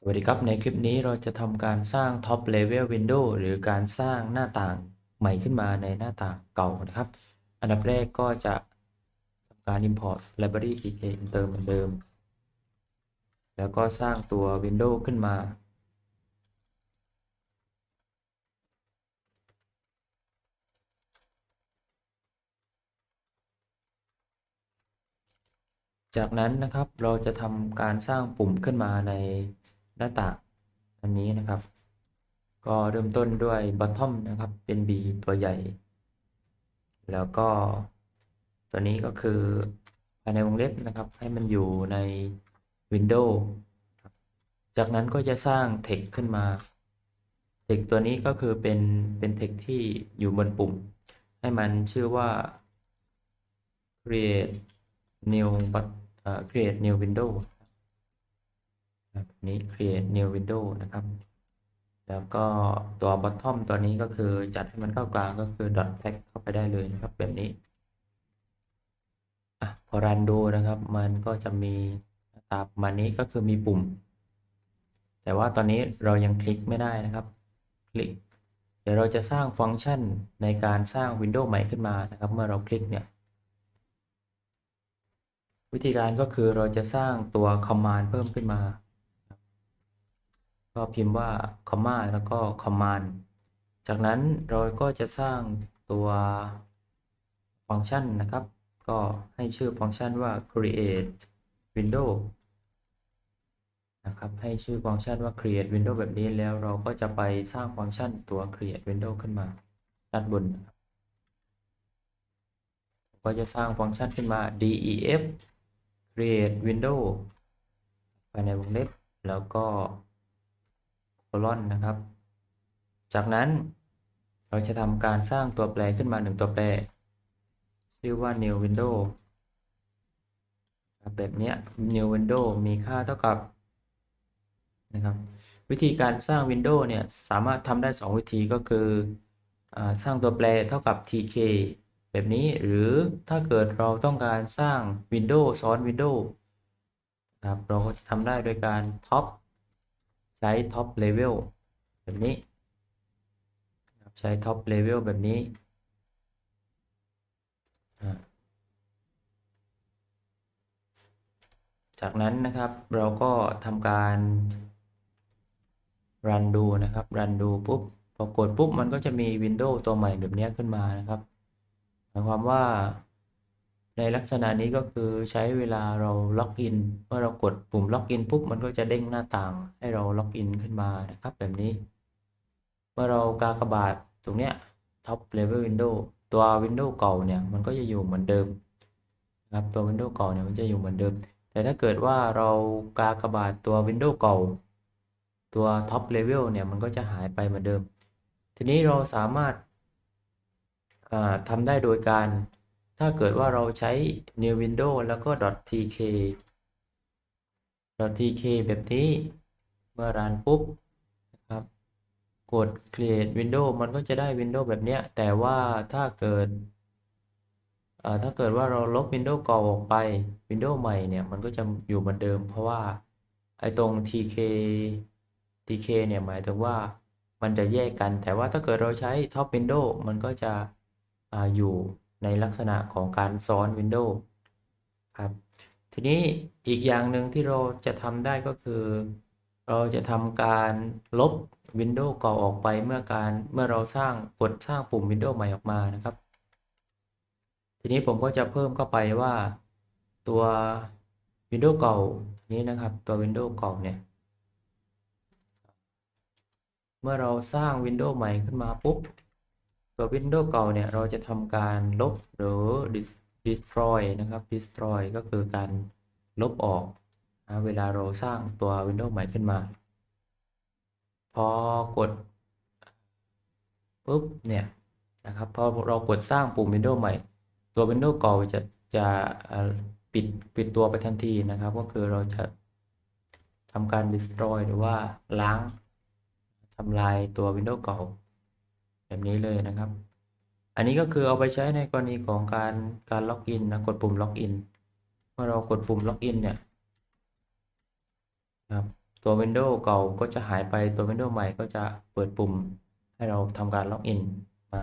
สวัสดีครับ ในคลิปนี้เราจะทำการสร้าง Top Level Window หรือการสร้างหน้าต่างใหม่ขึ้นมาในหน้าต่างเก่านะครับ อันดับแรกก็จะทำการ Import Library PK Enter เหมือนเดิม แล้วก็สร้างตัว Window ขึ้นมา จากนั้นนะครับเราจะทำการสร้างปุ่มขึ้นมาใน หน้าต่างอันนี้นะครับ ก็เริ่มต้นด้วย bottom นะครับ เป็น B ตัวใหญ่ แล้วก็ตัวนี้ก็คือภายในวงเล็บนะครับ ให้มันอยู่ใน Windows จากนั้นก็จะสร้าง text ขึ้นมา text ตัวนี้ก็คือเป็นเป็น text ที่อยู่บนปุ่ม ให้มันชื่อว่า create new but create new window นี้ create new window นะครับ แล้วก็ตัว bottom ตัวนี้ก็คือจัดให้มันเข้ากลางก็คือ dot tag เข้าไปได้เลยนะครับแบบนี้อะพอรันดูนะครับ มันก็จะมีตาประมานี้ก็คือมีปุ่ม แต่ว่าตอนนี้เรายังคลิกไม่ได้นะครับ คลิก เดี๋ยวเราจะสร้างฟังก์ชันในการสร้างวินโดว์ใหม่ขึ้นมานะครับ เมื่อเราคลิกเนี่ยวิธีการก็คือเราจะสร้างตัว command เพิ่มขึ้นมา ก็พิมพ์ว่า comma แล้วก็ command จากนั้นเราก็จะสร้างตัวฟังก์ชันนะครับ ก็ให้ชื่อฟังก์ชันว่า create window นะครับ ให้ชื่อฟังก์ชันว่า create window แบบนี้แล้วเราก็จะไปสร้างฟังก์ชันตัว create window ขึ้นมาด้านบน ก็จะสร้างฟังก์ชันขึ้นมา def create window ภายในวงเล็บแล้วก็ colon นะครับ จากนั้นเราจะทำการสร้างตัวแปรขึ้นมาหนึ่งตัวแปร ชื่อว่า new window แบบนี้ new window มีค่าเท่ากับนะครับวิธีการสร้าง window เนี่ย สามารถทำได้ 2 วิธีก็คืออสร้างตัวแปรเท่ากับ tk แบบนี้หรือถ้าเกิดเราต้องการสร้าง window ซ้อน window ครับเราก็จะทำได้โดยการ top ใช้ top level แบบนี้ ใช้ top level แบบนี้ จากนั้นนะครับเราก็ทำการ run ดูนะครับ run ดูปุ๊บพอกดปุ๊บมันก็จะมี Windows ตัวใหม่แบบนี้ขึ้นมานะครับ หมายความว่า ในลักษณะนี้ก็คือใช้เวลาเราล็อกอินเมื่อเรากดปุ่มล็อกอินปุ๊บมันก็จะเด้งหน้าต่างให้เราล็อกอินขึ้นมานะครับ แบบนี้ เมื่อเรากากบาทตรงเนี้ย top level window ตัว window เก่าเนี่ยมันก็จะอยู่เหมือนเดิมนะครับตัว window เก่าเนี่ยมันจะอยู่เหมือนเดิม แต่ถ้าเกิดว่าเรากากบาทตัว window เก่า ตัว top level เนี่ยมันก็จะหายไปเหมือนเดิม ทีนี้เราสามารถทำได้โดยการ ถ้าเกิดว่าเราใช้ new window แล้วก็ .tk .tk แบบนี้เมื่อรันปุ๊บนะครับ กด create window มันก็จะได้ window แบบเนี้ยแต่ว่าถ้าเกิดถ้าเกิดว่าเราลบ window เก่าออกไป window ใหม่เนี่ย มันก็จะอยู่เหมือนเดิม เพราะว่าไอ้ตรง tk tk เนี่ย หมายถึงว่ามันจะแยกกัน แต่ว่าถ้าเกิดเราใช้ top window มันก็จะออยู่ ในลักษณะของการซ้อน window ครับ ทีนี้อีกอย่างหนึ่งที่เราจะทำได้ก็คือ เราจะทำการลบ window เก่าออกไปเมื่อการเมื่อเราสร้างกดสร้างปุ่ม window ใหม่ออกมานะครับ ทีนี้ผมก็จะเพิ่มเข้าไปว่าตัว window เก่านี้นะครับ ตัว window เก่าเนี่ย เมื่อเราสร้าง Windows ใหม่ขึ้นมาปุ๊บ ตัว Windows เก่าเนี่ยเราจะทำการลบหรือ destroy นะครับ destroy ก็คือการลบออกนะเวลาเราสร้างตัว Windows ใหม่ขึ้นมา พอกดปุ๊บเนี่ยนะครับพอเรากดสร้างปุ่ม Windows ใหม่ ตัว Windows เก่าจะจะปิดปิดตัวไปทันทีนะครับ ก็คือเราจะทำการ destroy หรือว่าล้างทำลายตัว Windows เก่า แบบนี้เลยนะครับ อันนี้ก็คือเอาไปใช้ในกรณีของการการล็อกอินนะกดปุ่มล็อกอินเมื่อเรากดปุ่มล็อกอินเนี่ยครับตัว Windows เก่าก็จะหายไปตัว Windows ใหม่ก็จะเปิดปุ่มให้เราทำการล็อกอินมา